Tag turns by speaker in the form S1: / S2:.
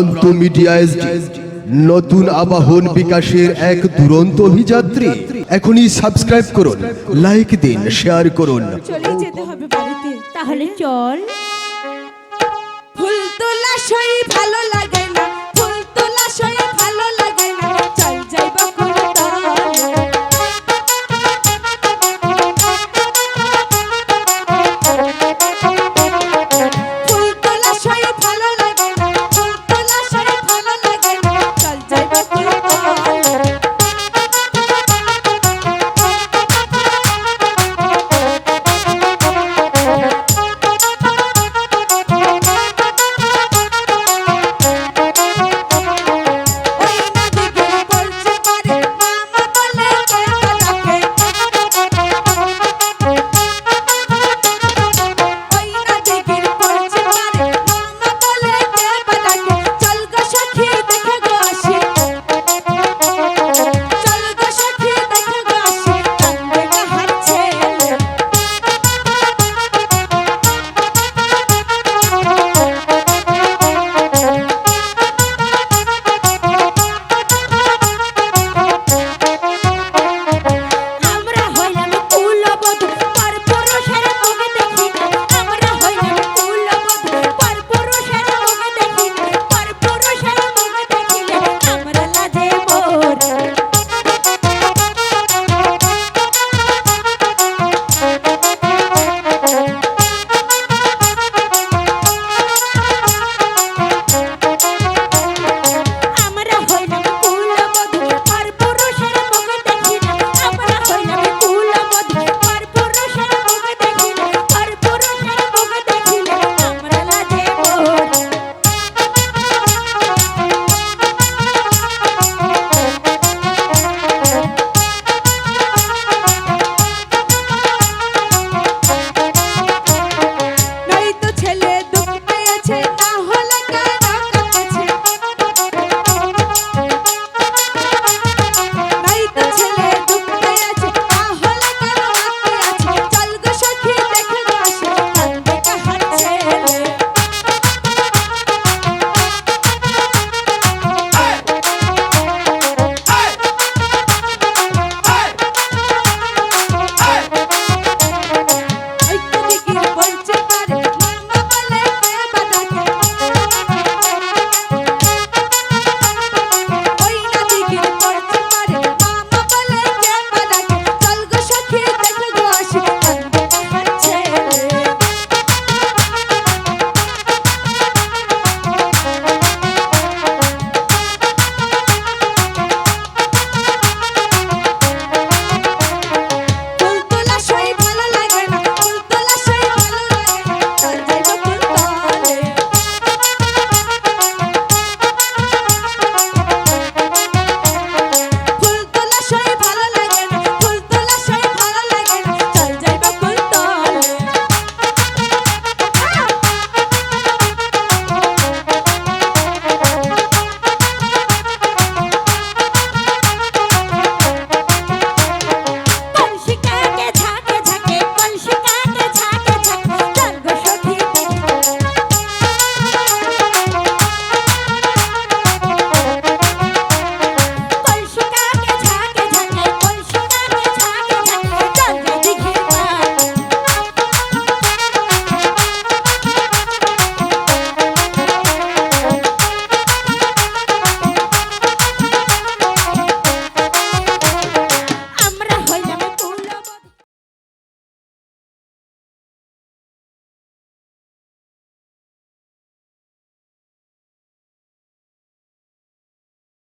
S1: প্রান্ত media SD নতুন আবাহন বিকাশের এক দুরন্ত অভিযাত্রী। এখনই সাবস্ক্রাইব করুন লাইক দিন শেয়ার করুন।
S2: চলে যেতে হবে বাড়িতে
S3: তাহলে চল।
S2: ফুল তোলা সই ভালো লাগে।